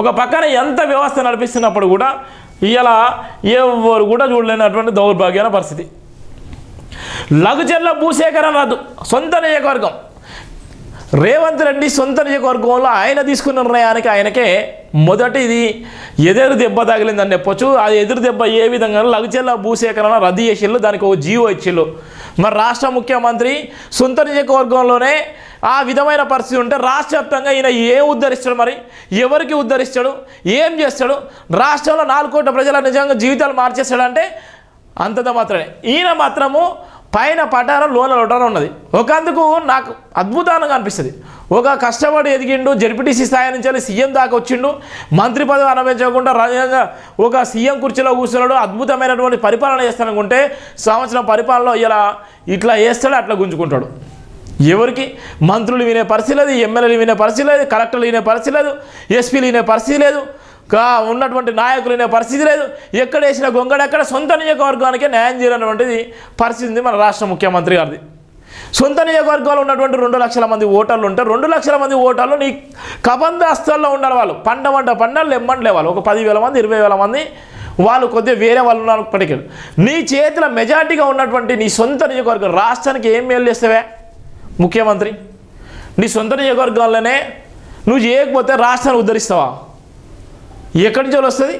ఒక పక్కన ఎంత వ్యవస్థ నడిపిస్తున్నప్పుడు కూడా ఇలా ఎవరు కూడా చూడలేనటువంటి దౌర్భాగ్యమైన పరిస్థితి. లఘుచర్ల భూసేకరణ రద్దు. సొంత నియోజకవర్గం. రేవంత్ రెడ్డి సొంత నియోజకవర్గంలో ఆయన తీసుకున్న నిర్ణయానికి ఆయనకే మొదటిది ఎదురు దెబ్బ తగిలిందని చెప్పొచ్చు. ఆ ఎదురు దెబ్బ ఏ విధంగా లఘుచర్ల భూసేకరణ రద్దు చేసిళ్ళు దానికి ఒక జీవో ఇచ్చిళ్ళు. మరి రాష్ట్ర ముఖ్యమంత్రి సొంత నియోజకవర్గంలోనే ఆ విధమైన పరిస్థితి ఉంటే రాష్ట్ర వ్యాప్తంగా ఈయన ఏం ఉద్ధరిస్తాడు మరి? ఎవరికి ఉద్ధరిస్తాడు? ఏం చేస్తాడు? రాష్ట్రంలో నాలుగు కోట్ల ప్రజల నిజంగా జీవితాలు మార్చేస్తాడంటే అంతంత మాత్రమే. ఈయన మాత్రము పైన పటారం లోన లొటారం ఉన్నది. ఒకందుకు నాకు అద్భుతంగా అనిపిస్తుంది. ఒక కష్టపడి ఎదిగిండు జడ్పీటీసీ స్థాయి నుంచి వెళ్ళి సీఎం దాకా వచ్చిండు మంత్రి పదవి అనుభవించకుండా రాజ్యాంగ ఒక సీఎం కుర్చీలో కూర్చున్నాడు అద్భుతమైనటువంటి పరిపాలన చేస్తాననుకుంటే సంవత్సరం పరిపాలనలో ఇలా ఇట్లా వేస్తాడు అట్లా గుంజుకుంటాడు. ఎవరికి? మంత్రులు వినే పరిస్థితి లేదు ఎమ్మెల్యేలు వినే పరిస్థితి లేదు కలెక్టర్లు వినే పరిస్థితి లేదు ఎస్పీలు వినే పరిస్థితి లేదు. ఉన్నటువంటి నాయకులు అనే పరిస్థితి లేదు. ఎక్కడ వేసిన గొంగడెక్కడ సొంత నియోజకవర్గానికే న్యాయం చేయాలన్నటువంటిది పరిస్థితి మన రాష్ట్ర ముఖ్యమంత్రి గారిది. సొంత నియోజకవర్గాల్లో ఉన్నటువంటి రెండు లక్షల మంది ఓటర్లు ఉంటే రెండు లక్షల మంది ఓటర్లు నీ కబంధ ఉండాలి వాళ్ళు. పండమంట పండాలు లెమ్మంటలే వాళ్ళు. ఒక పదివేల మంది ఇరవై వేల మంది వాళ్ళు కొద్దిగా వేరే వాళ్ళు ఉన్నప్పటికీ నీ చేతిలో మెజార్టీగా ఉన్నటువంటి నీ సొంత నియోజకవర్గం రాష్ట్రానికి ఏం మేలు చేస్తావే? ముఖ్యమంత్రి. నీ సొంత నియోజకవర్గాల్లోనే నువ్వు చేయకపోతే రాష్ట్రాన్ని ఉద్ధరిస్తావా? ఎక్కడి నుంచి వస్తుంది?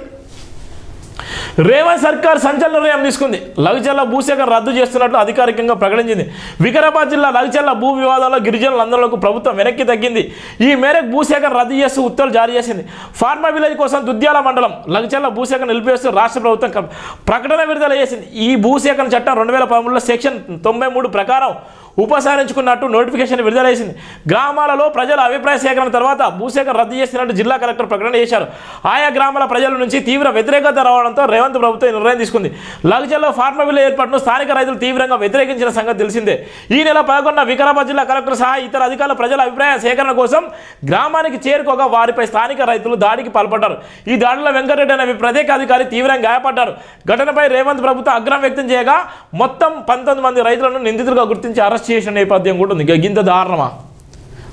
రేవంత్ సర్కార్ సంచలన నిర్ణయం తీసుకుంది. లగచర్ల భూసేకరణ రద్దు చేస్తున్నట్లు అధికారికంగా ప్రకటించింది. వికారాబాద్ జిల్లా లగచర్ల భూ వివాదంలో గిరిజనులందరిలోకి ప్రభుత్వం వెనక్కి తగ్గింది. ఈ మేరకు భూసేకరణ రద్దు చేస్తూ ఉత్తర్వులు జారీ చేసింది. ఫార్మా విలేజ్ కోసం దుద్యాల మండలం లగచర్ల భూసేకరణ నిలిపివేస్తూ రాష్ట్ర ప్రభుత్వం ప్రకటన విడుదల చేసింది. ఈ భూసేకరణ చట్టం రెండు వేల పదమూడులో సెక్షన్ తొంభై మూడు ప్రకారం ఉపసంహరించుకున్నట్టు నోటిఫికేషన్ విడుదల చేసింది. గ్రామాలలో ప్రజల అభిప్రాయ సేకరణ తర్వాత భూసేకరణ రద్దు చేసినట్టు జిల్లా కలెక్టర్ ప్రకటన చేశారు. ఆయా గ్రామాల ప్రజల నుంచి తీవ్ర వ్యతిరేకత రావడంతో రేవంత్ ప్రభుత్వం నిర్ణయం తీసుకుంది. లగ్జల్లో ఫార్మా విలేజ్ ఏర్పాటును స్థానిక రైతులు తీవ్రంగా వ్యతిరేకించిన సంగతి తెలిసిందే. ఈ నెల పదకొండున వికారాబాద్ జిల్లా కలెక్టర్ సహా ఇతర అధికారులు ప్రజల అభిప్రాయ సేకరణ కోసం గ్రామానికి చేరుకోగా వారిపై స్థానిక రైతులు దాడికి పాల్పడ్డారు. ఈ దాడిలో వెంకటరెడ్డి అనే ప్రత్యేక అధికారి తీవ్రంగా గాయపడ్డారు. ఘటనపై రేవంత్ ప్రభుత్వం అగ్రం వ్యక్తం చేయగా మొత్తం పంతొమ్మిది మంది రైతులను నిందితులుగా గుర్తించి అరెస్ట్ చేసిన నేపథ్యం కూడా ఉంది. ఇంత దారుణమా?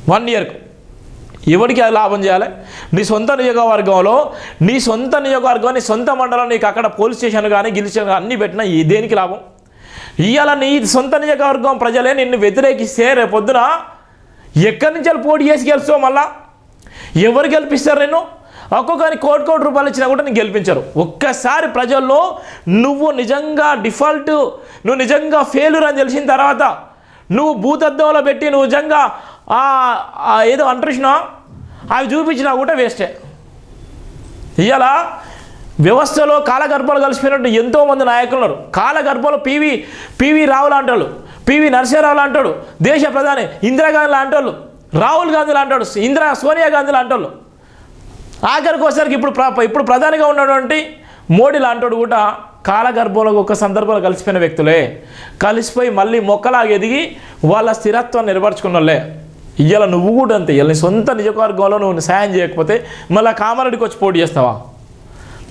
వన్ ఇయర్కు. ఎవరికి అది లాభం చేయాలి? నీ సొంత నియోగవర్గంలో నీ సొంత నియోగవర్గం నీ సొంత మండలం నీకు అక్కడ పోలీస్ స్టేషన్ కానీ గిలిషన్ కానీ అన్నీ పెట్టినా దేనికి లాభం? ఇవాళ నీ సొంత నియోజకవర్గం ప్రజలే నిన్ను వ్యతిరేకిస్తే రేపొద్దున ఎక్కడి నుంచి వెళ్ళి పోటీ చేసి గెలుస్తావు మళ్ళా? ఎవరు గెలిపిస్తారు నేను ఒక్కొక్కరి కోటి కోటి రూపాయలు ఇచ్చినా కూడా నీకు గెలిపించరు. ఒక్కసారి ప్రజల్లో నువ్వు నిజంగా డిఫాల్ట్ నువ్వు నిజంగా ఫెయిల్యూర్ అని తెలిసిన తర్వాత నువ్వు భూతద్దంలో పెట్టి నువ్వు నిజంగా ఏదో అంటరిచినా అవి చూపించినా కూడా వేస్టే. ఇవాళ వ్యవస్థలో కాలగర్భాలు కలిసిపోయినట్టు ఎంతోమంది నాయకులు ఉన్నారు కాలగర్భంలో పివి పివి రావు లాంటి వాళ్ళు పివి నరసింహరావు లాంటి వాడు దేశ ప్రధాని ఇందిరాగాంధీ లాంటి వాళ్ళు రాహుల్ గాంధీ లాంటి వాడు ఇందిరా సోనియా గాంధీ లాంటి వాళ్ళు ఆఖరికి వచ్చేసరికి ఇప్పుడు ఇప్పుడు ప్రధానిగా ఉన్నటువంటి మోడీ లాంటి కూడా కాలగర్భంలో ఒక సందర్భంలో కలిసిపోయిన వ్యక్తులే. కలిసిపోయి మళ్ళీ మొక్కలాగా ఎదిగి వాళ్ళ స్థిరత్వాన్ని నిలబరుచుకున్నలే ఇవాళ నువ్వు కూడా అంతే ఇవాళ నీ సొంత నియోజకవర్గంలో నువ్వు సాయం చేయకపోతే మళ్ళీ కామారెడ్డికి వచ్చి పోటీ చేస్తావా?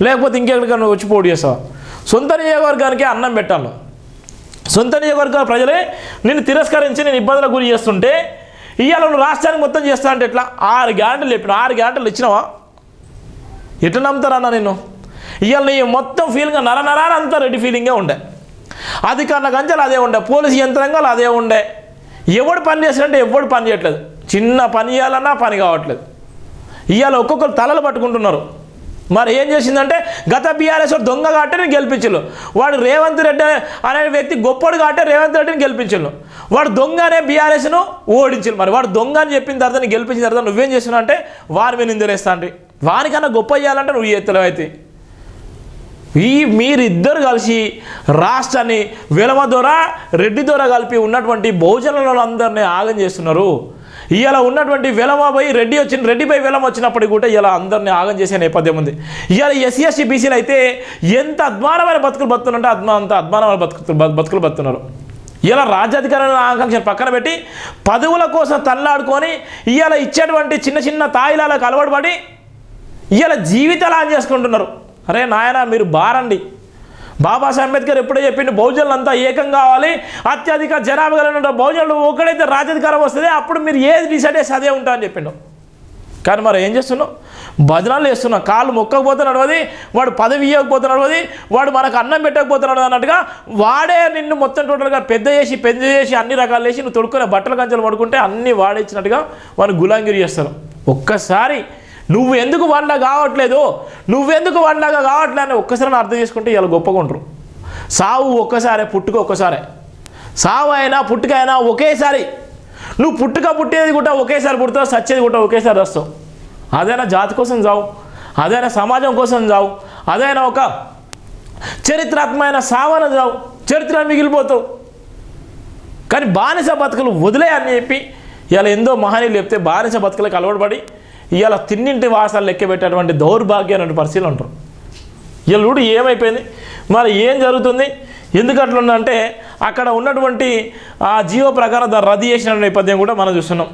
లేకపోతే ఇంకెక్కడికైనా వచ్చి పోటీ చేస్తావా? సొంత నియోజకవర్గానికి అన్నం పెట్టాలి సొంత నియోజకవర్గ ప్రజలే నిన్ను తిరస్కరించి నేను ఇబ్బందులకు గురి చేస్తుంటే ఇవాళ నువ్వు రాష్ట్రానికి మొత్తం చేస్తా అంటే ఎట్లా? ఆరు గ్యారెంటీలు చెప్పిన ఆరు గ్యారెంటీలు ఇచ్చినావా? ఎట్లా నమ్ముతారన్నా నేను ఇవాళ నీ మొత్తం ఫీలింగ్ నర నరానంతా రెడ్డి ఫీలింగే ఉండే. అధికారుల గంజలు అదే ఉండే. పోలీసు యంత్రాంగాలు అదే ఉండే. ఎవడు పని చేస్తాడంటే ఎవడు పని చేయట్లేదు. చిన్న పని చేయాలన్నా పని కావట్లేదు. ఇవాళ ఒక్కొక్కరు తలలు పట్టుకుంటున్నారు. మరి ఏం చేసిందంటే గత బీఆర్ఎస్ దొంగ కాబట్టి నేను వాడు రేవంత్ రెడ్డి అనే వ్యక్తి గొప్పడు కాబట్టి రేవంత్ రెడ్డిని గెలిపించు వాడు దొంగ అనే బీఆర్ఎస్ను ఓడించు మరి వాడు దొంగ అని చెప్పిన తర్వాత గెలిపించిన తర్వాత నువ్వేం చేసినావు అంటే వారి మీద నిందలేస్తా అండి వానికన్నా గొప్ప చేయాలంటే నువ్వు ఎత్తులు అయితే. ఈ మీరిద్దరు కలిసి రాష్ట్రాన్ని వెలమ ద్వారా రెడ్డి ద్వారా కలిపి ఉన్నటువంటి బహుజనులందరినీ ఆగం చేస్తున్నారు. ఇలా ఉన్నటువంటి వెలమ రెడ్డి వచ్చిన రెడ్డిపై వెలం వచ్చినప్పటికీ కూడా ఇలా అందరినీ ఆగం చేసే నేపథ్యం ఉంది. ఇవాళ ఎస్సీ ఎస్టీ బీసీలు అయితే ఎంత అద్మానమైన బతుకులు బతుకున్నారంటే అద్మా అంత అద్మానమైన బతుకు బతుకులు బతున్నారు ఇలా రాజ్యాధికారాల ఆకాంక్షను పక్కన పెట్టి పదవుల కోసం తల్లాడుకొని ఇవాళ ఇచ్చేటువంటి చిన్న చిన్న తాయిలాలకు అలవాటు పడి ఇవాళ జీవితాలు ఆన్ చేసుకుంటున్నారు. అరే నాయన మీరు బారండి. బాబాసాహెబ్ అంబేద్కర్ ఎప్పుడో చెప్పిండు బహుజనులు అంతా ఏకం కావాలి అత్యధిక జనాభా కలిగిన బహుజనులు ఒకడైతే రాజ్యాధికారం వస్తుంది అప్పుడు మీరు ఏది డిసైడ్ చేసి అదే ఉంటా అని చెప్పిండు. కానీ మరి ఏం చేస్తున్నావు? భజనాలు చేస్తున్నావు. కాళ్ళు మొక్కకపోతున్నాడు అది వాడు పదవి ఇవ్వకపోతున్నాడు అది వాడు మనకు అన్నం పెట్టకపోతున్నాడు అన్నట్టుగా వాడే నిన్ను మొత్తం టోటల్గా పెద్ద చేసి పెద్ద చేసి అన్ని రకాలు వేసి నువ్వు తొడుక్కునే బట్టల కంచెలు పడుకుంటే అన్నీ వాడేచ్చినట్టుగా వాడిని గులాంగిరి చేస్తారు ఒక్కసారి నువ్వు ఎందుకు వాళ్ళ కావట్లేదు? నువ్వెందుకు వాళ్ళగా కావట్లే అని ఒక్కసారి అర్థం చేసుకుంటే ఇలా గొప్పగా ఉంటారు సావు ఒక్కసారే పుట్టుక ఒక్కసారే. సావు అయినా పుట్టుక అయినా ఒకేసారి. నువ్వు పుట్టుక పుట్టేది కూడా ఒకేసారి పుడతావు సచ్చేది కూడా ఒకేసారి వస్తావు అదైనా జాతి కోసం చావు అదైనా సమాజం కోసం చావు అదైనా ఒక చరిత్రాత్మైన సావన చావు చరిత్ర మిగిలిపోతావు. కానీ బానిస బతుకులు వదిలే అని చెప్పి ఇలా ఎంతో మహనీయులు చెప్తే బానిస బతుకులకు అలవాటుపడి ఇవాళ తిన్నింటి వాసాలు లెక్కబెట్టేటువంటి దౌర్భాగ్యం అనే పరిస్థితులు ఉంటారు ఇవాళ చూడు ఏమైపోయింది? మరి ఏం జరుగుతుంది? ఎందుకు అట్లా ఉందంటే అక్కడ ఉన్నటువంటి ఆ జీవో ప్రకారం దాన్ని రద్దు చేసిన నేపథ్యం కూడా మనం చూస్తున్నాం.